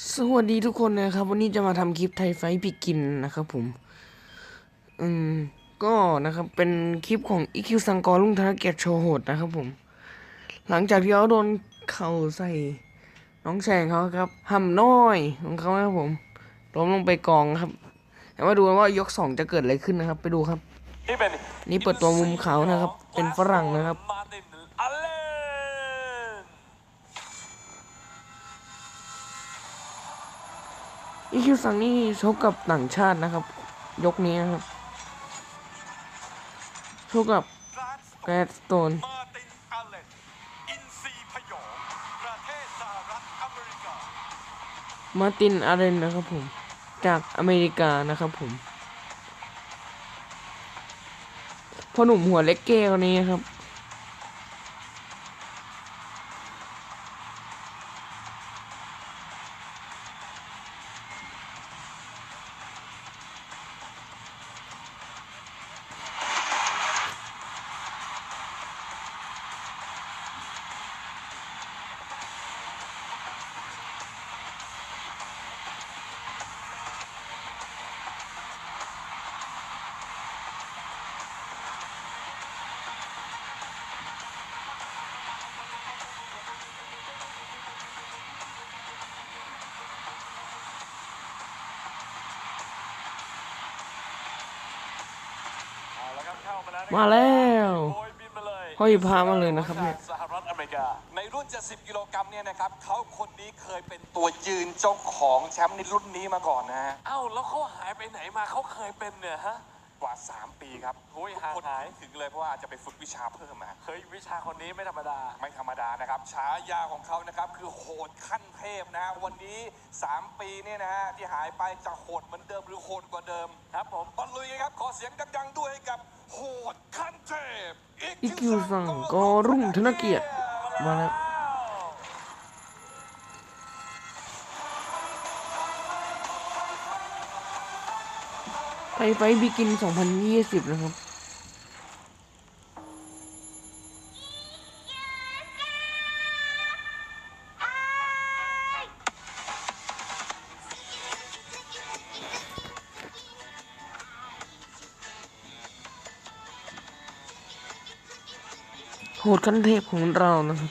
สวัสดีทุกคนนะครับ วันนี้จะมาทำคลิปไทยไฟท์พิกินนะครับผม อืม ก็นะครับเป็นคลิปของอีคิวสังกอรุ่งธนเกียรติโชว์โหดนะครับผม หลังจากที่เขาโดนเข่าใส่ น้องแชงเขาครับห่ำน้อยของเขานะครับผมล้มลงไปกองครับแต่ว่าดูกันว่ายกสองจะเกิดอะไรขึ้นนะครับ ไปดูครับ นี่เป็นนี่เปิดตัวมุมเขานะครับ เป็นฝรั่งนะครับ มาร์ตินอัลเลน อีคิวสังนี่ชกกับต่างชาตินะครับ ยกนี้นะครับชกกับกสแกรดสโตนมาตินอาร์ตินอาเรนนะครับผม จากอเมริกานะครับผมพ่อหนุ่มหัวเล็กเก้คนนี้ครับ มาแล้วนะครับมาแล้วโอยบินมาเลยห้อยพามาเลยนะครับเนี่ยสหรัฐอเมริกา ในรุ่น 70 กิโลกรัมเนี่ยนะครับเขาคนนี้เคยเป็นตัวยืนเจ้าของแชมป์ในรุ่นนี้มาก่อนนะฮะเอ้าแล้วเขาหายไปไหนมาเขาเคยเป็นเนี่ยฮะกว่า 3 ปีครับโอ้ยทุกห่างคนหายถึงเลยเพราะว่าจะไปฝึกวิชาเพิ่มมาเฮ้ยวิชาคนนี้ไม่ธรรมดา ไม่ธรรมดานะครับฉายาของเขานะครับคือโหดขั้นเทพนะฮะวันนี้ 3 ปีเนี่ยนะฮะที่หายไปจะโหดเหมือนเดิมหรือโหดกว่าเดิมครับผมบอลลุยกันครับขอเสียงดังๆด้วยให้กับ โหดขั้นเทพอีคิวสังกอรุ่งธนเกียรติมาแล้วไทยไฟบิกิน 2020 นะครับ ดขั้นเทพของเรานะครับ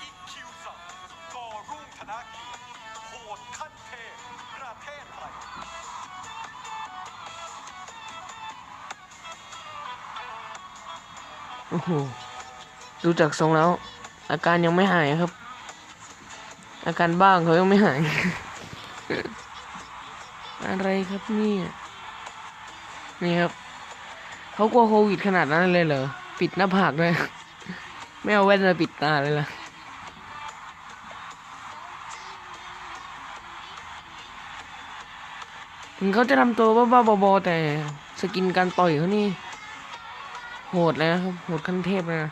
อีคิวสังกอรุ่งธนเกียรติโหดขั้นเทพประเทศไทยโอ้โห ดูจากทรงแล้ว อาการยังไม่หายครับ อาการบ้างเขายังไม่หาย อะไรครับนี่นี่ครับเขากลัวโควิดขนาดนั้นเลยเหรอ ปิดหน้าผากด้วยไม่เอาแว่นมาปิดตาเลยล่ะถึงเขาจะทำตัวบ้าๆบอๆแต่สกินการต่อยเขานี่ โหดเลยนะครับ โหดขั้นเทพเลยนะ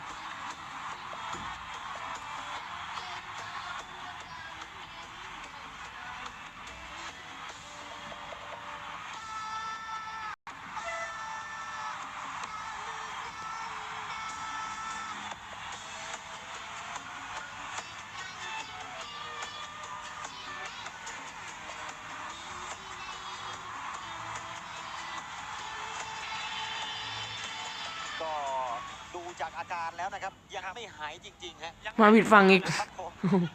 จากอาการแล้วนะครับ ยังไม่หายจริงๆฮะมาผิดฝั่งอีก ครับผม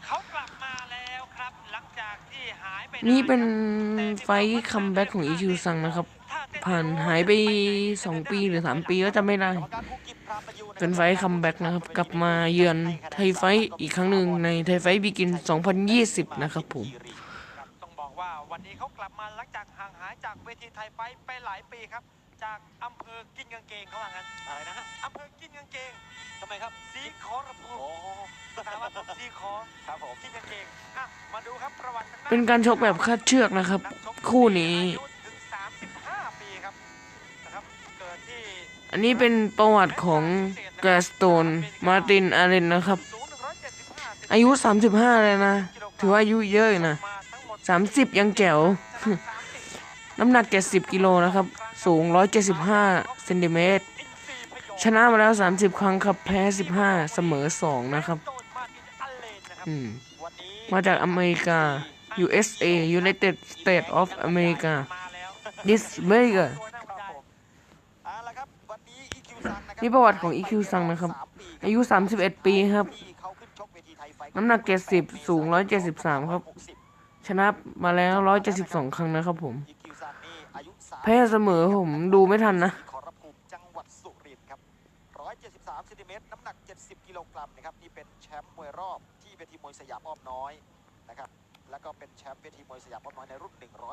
เขากลับมาแล้วครับ หลังจากที่หายไปนี่เป็นแต่ไฟท์คัมแบ็กของอีคิวซังนะครับ ผ่านหายไป 2 ปีหรือ 3 ปีก็จะไม่ได้กรรมการผู้กิจพรามประยูะเป็นไฟท์คัมแบ็กนะครับ กลับมาเยือนไทยไฟท์อีกครั้งหนึ่งในไทยไฟท์บิกิน 2020 นะครับผมครับต้องบอกว่าวันนี้เขากลับมาหลังจากห่างหายจากเวทีไทยไฟท์ไปหลายปีครับ จากอำเภอกินกางเกงเขาว่างั้นอะไรนะฮะอำเภอกินกางเกงทำไมครับสีขอระพูโอ้ถามว่าผมสีขอครับผมกินกางเกงอะมาดูครับประวัติทงด้เป็นการชกแบบคาดเชือกนะครับนักชกคู่นี้อายุถึง35ปีครับนะครับเกิดที่อันนี้เป็นประวัติของแกรสโตนมาร์ตินอาเรนนะครับสูง175อายุ 35 เลยนะ ถือว่าอายุเยอะอยู่นะมาทั้งหมด30 ยังแจ๋ว น้ำหนัก 70 กิโลนะครับ สูง 175เซนติเมตรอินซีพยองชนะมาแล้ว 30 ครั้งครับ แพ้ 15 เสมอ 2 นะครับโดนมาตินอัลเลนนะครับอืมวันนี้มาจากอเมริกา USA United States of America มาแล้ว This America ตัวน่าได้เอาละครับวันนี้ EQ ซังนะครับนี่ประวัติของ EQ ซังนะครับสามปีอายุ 31 ปีครับที่เขาขึ้นชกเวทีไทยไฟท์น้ำหนัก 70 สูง 173 ครับ60ชนะมาแล้ว 172 ครั้งนะครับผม EQ ซังนี่อายุ3 แพ้เสมอผมดูไม่ทันนะขอรภูมิจังหวัดสุรินทร์ครับ173เซนติเมตรน้ำหนัก 70 กิโลกรัมนะครับนี่เป็นแชมป์มวยรอบที่เวทีมวยสยามอ้อมน้อยนะครับแล้วก็เป็นแชมป์เวทีมวยสยามอ้อมน้อยในรุ่น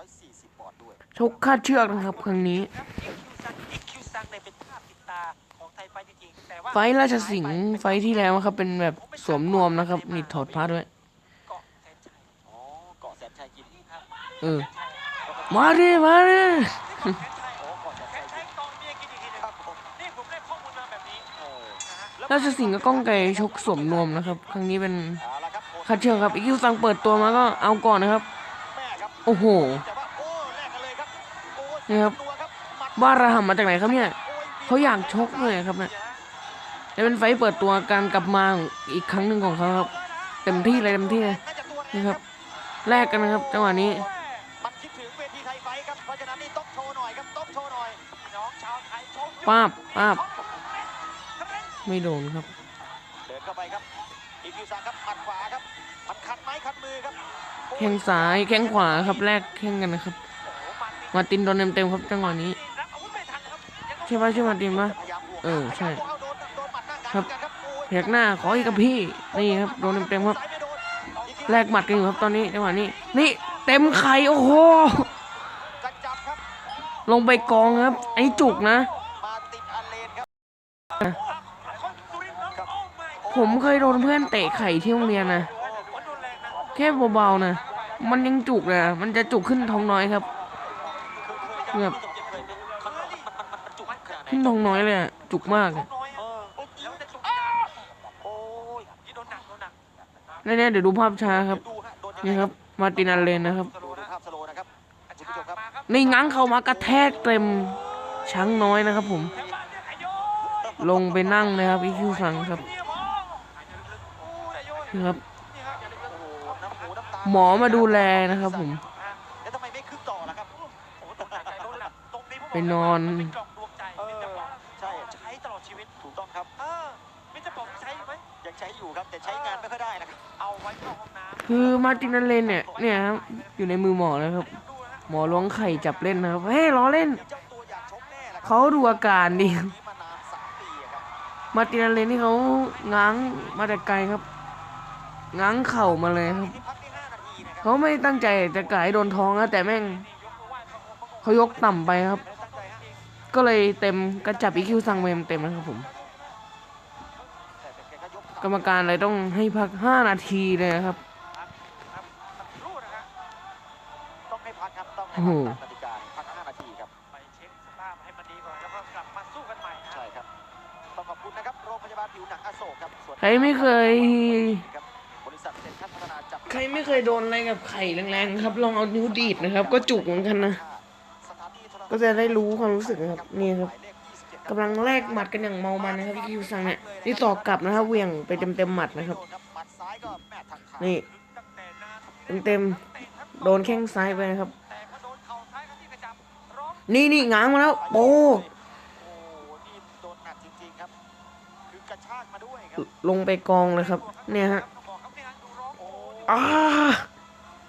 140 ปอนด์ด้วยชกคาดเชือกนะครับครั้งนี้ครับอีคิวซังอีคิวซังเนี่ยเป็นภาพติดตาของไทยไฟท์จริงๆแต่ว่าไฟท์ราชสิงห์ไฟท์ที่แล้วนะครับเป็นแบบสวมนวมนะครับนี่ถอดผ้าด้วยเกาะแสนชัยอ๋อเกาะแสนชัยกินครับเออมาดิมาดิ แสนชัยโอ้เกาะแสนแสชัยนชักิยนตอนเมียกินอีกทีหนึงครับผมนี่ผมได้ข้อมูลมาแบบนี้เออนะฮะราชสิงห์กับก้องไก่ชกสวมนวมนะครับ ครั้งนี้เป็นเอาละครับคาดเชือกครับอีคิวซังเปิดตัวมาก็เอาก่อนนะครับ โอ้โหนี่ครับวครับหมัดบ้าระห่ำมาจากไหนครับเนี่ยเขาอยากชกเลยครับเนี่ยจะเป็นไฟเปิดตัวการกลับมาอีกครั้งหนึ่งของเขาครับ เต็มที่เลยเต็มที่เลยนี่ครับแลกกันนะครับจังหวะนี้ ครับเพราะฉะนั้นนี่ต้องโชว์หน่อยครับต้องโชว์หน่อยพี่น้องชาวไทยชมป้าบป้าบไม่โดนครับเดินเข้าไปครับอีคิวซังครับหัดขวาครับมันขัดไม้ขัดมือครับโอ้ยแข้งซ้ายแข้งขวาครับแลกแข้งกันนะครับ มาร์ตินโดนเต็มๆครับจังหวะนี้รับอาวุธไม่ทันนะครับยังต้องใช่ปะใช่มาร์ตินปะพยายามบวกเออใช่พยายามบวกเอาโดนโดนหมัดหน้ากลางครับเหมือนกันครับโอ้ยพยักหน้าขออีกกับพี่นี่ครับโดนเต็มๆครับซ้ายไม่โดนอีคิวแลกหมัดกันอยู่ครับตอนนี้จังหวะนี้ นี่เต็มไข่โอ้โหกระจับครับ ลงไปกองครับ ไอ้จุกนะ ผมเคยโดนเพื่อนเตะไข่ที่โรงเรียนนะแค่เบาๆนะ มันยังจุกเลยอะมันจะจุกขึ้นท้องน้อยครับแบบขึ้นท้องน้อยเลยจุกมากแล้วจะจุกโอ้ยยี่โดนหนักโดนหนักเนี่ยๆเดี๋ยวดูภาพช้าครับ นี่ครับ มาตินอันเลนนะครับ ผู้ชมกครับมาครับนี่ง้างเข้ามากระแทกเต็มช้างน้อยนะครับผมแถวบ้านเนี่ยไอ้โยลงไปนั่งเลยครับอีคิวซังครับเนี่ยหมอโอ้ยไอ้โยนี่ครับนี่ครับโอ้โหน้ำหูน้ำตาหมอมาดูแลนะครับผมแล้วทำไมไม่คึกต่อล่ะครับโอ้ตรงไหนใจโดนหลับตรงนี้ผมบอกไปนอนมัเป็นกล่องดวงใจเอเป็นอจังหวะใช่ใช้ตลอดชีวิตถูกต้องครับเออมิจะบอกใช้ไหมยังใช้อยู่ครับแต่ใช้งานไม่ค่อยได้นะครับเอาไว้เข้าห้องน้ำคือมาร์ตินอันเลนเนี่ยเนี่ยครับอยู่ในมือหมอแล้วครับดูนะฮะ หมอล้วงไข่จับเล่นนะครับเฮ้ยล้อเล่น เขาดูอาการดีมานานสามปีอะครับมาร์ตินอันเลนนี่เขาง้างมาแต่ไกลครับ ง้างเข่ามาเลยครับ เขาไม่ตั้งใจจะกายโดนท้องนะแต่แม่งเขายกต่ำไปครับ ก็เลยเต็มกระจับอีคิวซังไปเต็มนะครับผม กรรมการเลยต้องให้พัก 5 นาทีเลยครับรู้นะฮะ ต้องให้ พักครับต้องให้โอ้โหพักตามกติกาพักห้านาทีครับไปเช็คสภาพให้มันดีก่อนแล้วก็กลับมาสู้กันใหม่นะใช่ครับต้องขอบคุณนะครับโรงพยาบาลผิวหนังอโศกครับส่วนใครไม่เคยครับบริษัทเซ็นทรัลพัฒนาจับใครไม่เคยโดนอะไรกับไข่แรงๆครับลองเอานิ้วดีดนะครับ ก็จุกเหมือนกันนะสถานีโทรทัศน์ก็จะได้รู้ความรู้สึกนะครับนี่ครับหมายเลข27กำลังแลกหมัดกันอย่างเมามันนะครับอีคิวซังเนี่ยนี่ต่อกลับนะครับเหวี่ยงไปเต็มๆหมัดนะครับโดหมัดซ้ายก็แม่ทางขานี่ตั้งแต่นานเต็มเตะทั้งๆโดนแข้งซ้ายไปนะครับ นี่นี่ง้างมาแล้วโอ้โอ้โหนี่โดนหนักจริงๆครับคือกระชากมาด้วยครับลงไปกองเลยครับ เนี่ยฮะต้องบอกครับนี่ฮะดูร้องโอ้อ้า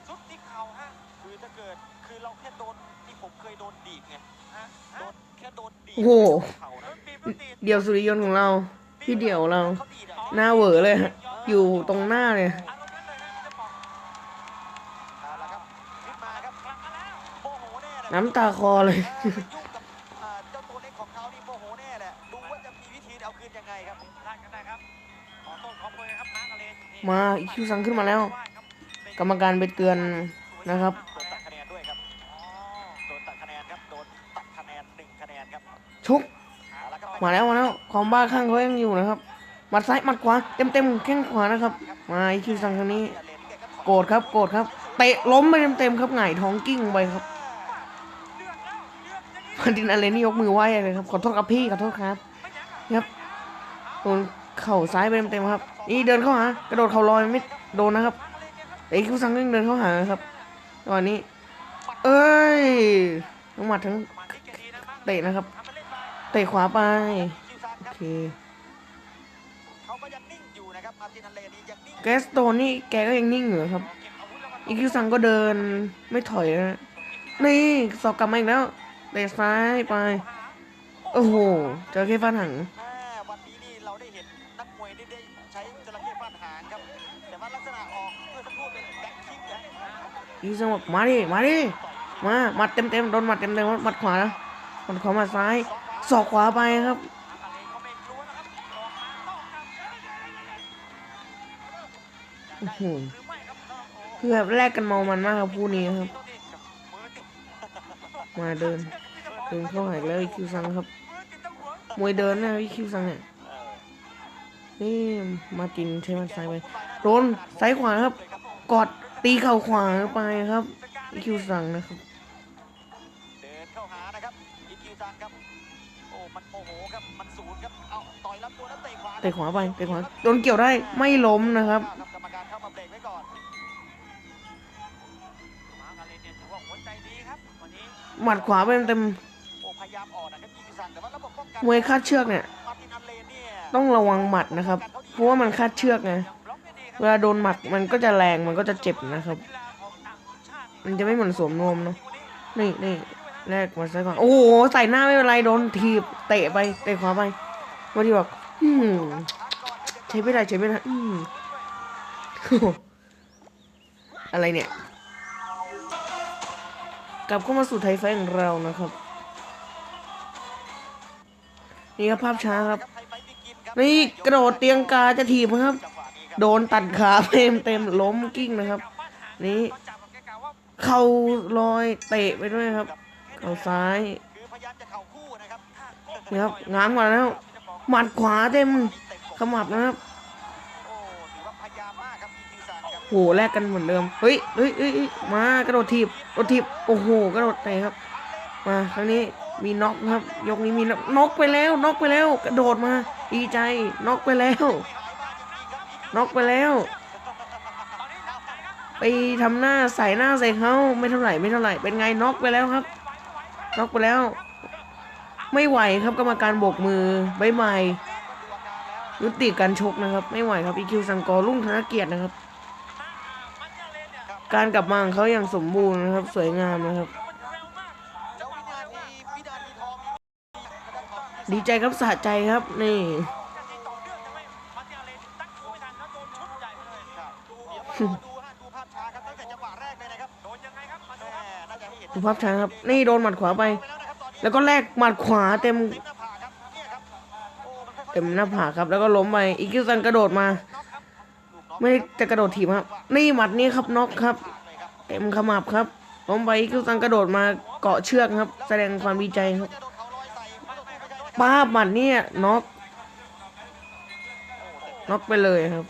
สุดที่เข่าฮะคือถ้าเกิดคือเราแค่โดนที่ผมเคยโดนดีดไงฮะโดฮะนแค่โดนดีดโอ้โหเข่าโดนะนบีบแล้วตีดเดี่ยวสุริยนต์ของเรา พี่เดี่ยวเราเขาดีดอะหน้าเหวอเลยฮะอยู่ตรงหน้าเลย น่เลยน้ำตาคอเลยเออไปยุ่งกับอ่าเจ้าตัวเล็กของเขานี่โมโหแน่แหละดูว่าจะมีวิธีเอาคืนยังไงครับได้กันได้ครับขอโทษขอโพยครับม้ากระเลนนี่มาอีคิวซังขึ้นมาแล้ว กรรมการไปเตือนนะครับ โดนตัดคะแนนด้วยครับโดนตัดคะแนนครับโดนตัดคะแนนหนึ่งคะแนนครับชุกเอาละครับมาแล้วมาแล้วความบ้าข้างเขายังอยู่นะครับหมัดซ้ายหมัดขวาเต็มเต็มๆแข้งขวานะครับ มาอีคิวซังครั้งนี้โกรธครับโกรธครับเตะล้มไปเต็มเต็มๆครับหงายท้องกิ้งไปครับเลือด มาร์ตินอาเลนี่ยกมือไหว้เลยครับ ขอโทษครับพี่ขอโทษครับครับโดนเข่าซ้ายไปเต็มๆครับ นี่เดินเข้าหากระโดดเข่าลอยไม่โดนนะครับแต่อีกคิวซังก็ยังเดินเข้าหาครับตอนนี้ เอ้ยทั้งหมัดทั้งเตะนะครับ เตะขวาไปโอเคเขาก็ยังนิ่งอยู่นะครับมาร์ตินอันเลนี่ยังนิ่งแกสโตนนี่แกก็ยังนิ่งอยู่ครับเก็บอาวุธแล้วก็อีคิวซังก็เดินไม่ถอยนะนี่สอบกลับมาอีกแล้ว เตะซ้ายไป โอ้โห เจอแค่ฟันหังแม่วันนี้นี่เราได้เห็นนักมวยนี่ได้ใช้จระเข้ฟาดหางครับ แต่ว่าลักษณะออกเมื่อสักครู่เป็นแบ็คคิกนะอีคิวซังบอกมาดิ มาดิ มาหมัดเต็มเต็มๆโดนหมัดเต็มเต็มๆหมัดขวานะหมัดขวาหมัดซ้าย ศอกขวาไปครับอะไรก็ไม่รู้นะครับออกมาต้องครับโอ้โหหรือไม่ครับโอ้โหคือแบบแลกกันเมามันมากครับคู่นี้ครับตัวนี้กับมือติดมาเดิน เดินเข้าหาอีกแล้วอีคิวซังครับมือติดตะหัวมวยเดินนะอีคิวซังเนี่ยนี่มาตินใช้มันซ้ายไปโดนซ้ายขวาครับ กอดตีเข่าขวาไปครับอีคิวซังนะครับเดินเข้าหานะครับอีคิวซังครับโอ้มันโมโหครับมันศูนย์ครับเอาต่อยลำตัวแล้วเตะขวาเตะขวาไปเตะขวาโดนเกี่ยวได้ไม่ล้มนะครับกรรมการเข้ามาเบรกไว้ก่อนมาร์กาเลนเนี่ยถือว่าหัวใจดีครับวันนี้หมัดขวาไปเต็ม มวยคาดเชือกเนี่ย ต้องระวังหมัดนะครับ เพราะว่ามันคาดเชือกไงเวลาโดนหมัดมันก็จะแรงมันก็จะเจ็บนะครับ มันจะไม่เหมือนสวมนวมเนาะนี่นี่แรกมาซ้ายก่อนโอ้โหใส่หน้าไม่เป็นไรโดนทีบเตะไปเตะขวาไปวันที่บอกอืมใช้ไม่ได้ใช้ไม่ได้อืมอะไรเนี่ย กลับเข้ามาสู่ไทยไฟของเรานะครับ นี่ครับภาพช้าครับ นี่กระโดดเตียงกาจะถีบครับจังหวะนี้ครับ โดนตัดขาเต็มเต็มล้มกิ้งนะครับ นี่เข่าลอยเตะไปด้วยครับเข่าซ้ายนี่ครับง้างมาแล้วหมัดขวาเต็มขมับนะครับโอ้ถือว่าพยายามมากครับอีคิวซังครับโหแลกกันเหมือนเดิม เฮ้ยเฮ้ยเฮ้ยเฮ้ยมากระโดดถีบกระโดดถีบ โอ้โห กระโดดเตะครับ มาครั้งนี้ มีน็อกครับ ยกนี้มีน็อกไปแล้วน็อกไปแล้ว กระโดดมาดีใจน็อกไปแล้วน็อกไปแล้ว ไปทำหน้าใส่หน้าใส่เขาไม่เท่าไหร่ไม่เท่าไหร่เป็นไงน็อกไปแล้วครับน็อกไปแล้ว ไม่ไหวครับกรรมการโบกมือบายบายยุติการชกนะครับ ไม่ไหวครับอีคิวสังกอรุ่งธนเกียรตินะครับ การกลับมาของเขาอย่างสมบูรณ์นะครับ สวยงามนะครับ ดีใจครับสะใจครับนี่ดูภาพช้าครับตั้งครับ นี่โดนหมัดขวาไป แล้วก็แลกหมัดขวาเต็ม เต็มหน้าผากครับ แล้วก็ล้มไปอีคิวซังกระโดดมา ไม่จะกระโดดถีบครับ นี่หมัดนี้ครับน็อกครับ เต็มขมับครับล้มไปอีคิวซังกระโดดมาเกาะเชือกครับ แสดงความดีใจครับ ป้าบหมัดเนี่ยน็อกน็อกไปเลยครับ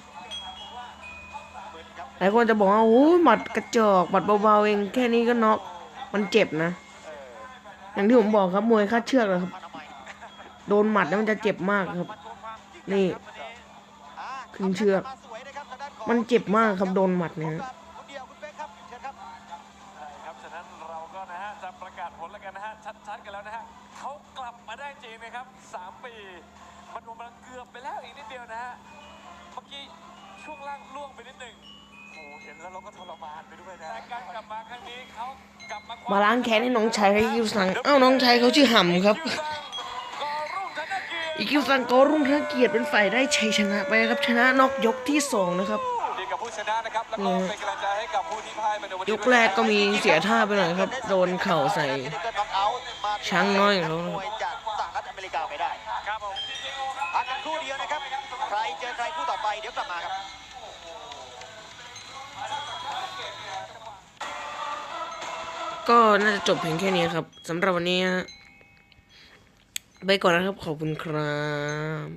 หลายคนจะบอกว่าโอ้ยหมัดกระจอกหมัดเบาๆเองแค่นี้ก็น็อกมันเจ็บนะ อย่างที่ผมบอกครับมวยคาดเชือกนะครับ โดนหมัดแล้วมันจะเจ็บมากครับ นี่ขึ้นเชือก มันเจ็บมากครับโดนหมัดเนี่ย กาศผลแล้วกันนะฮะ ชัดๆกันแล้วนะฮะเขากลับมาได้จริงนะครับ 3 ปีมันมันเกือบไปแล้วอีกนิดเดียวนะฮะ เมื่อกี้ช่วงล่างล่วงไปนิดหนึ่งโอ้โหเห็นแล้วเราก็ทรมานไปด้วยนะแต่การกลับมาครั้งนี้เขากลับมามาล้างแค้นให้น้องชายให้คิวซังเอ้าน้องชายเขาชื่อหำครับคิวซังกอรุ่งธนเกียรติอีคิวซังก็รุ่งธนเกียรติเป็นฝ่ายได้ชัยชนะไปครับชนะน็อกยกที่สองนะครับดีกับผู้ ชนะนะครับแล้วก็เป็นกำลังใจให้กับผู้ที่พ่ายไปในวันนี้ยกแรกก็มีเสียท่าไปหน่อยครับ โดนเข่าใส่ช้างน้อยของเรามวยจากสหรัฐอเมริกาไปได้ครับผมพักกันครู่เดียวนะครับ ใครเจอใครคู่ต่อไปเดี๋ยวกลับมาครับก็น่าจะจบเพียงแค่นี้ครับสำหรับวันนี้ฮะไปก่อนนะครับ ขอบคุณครับ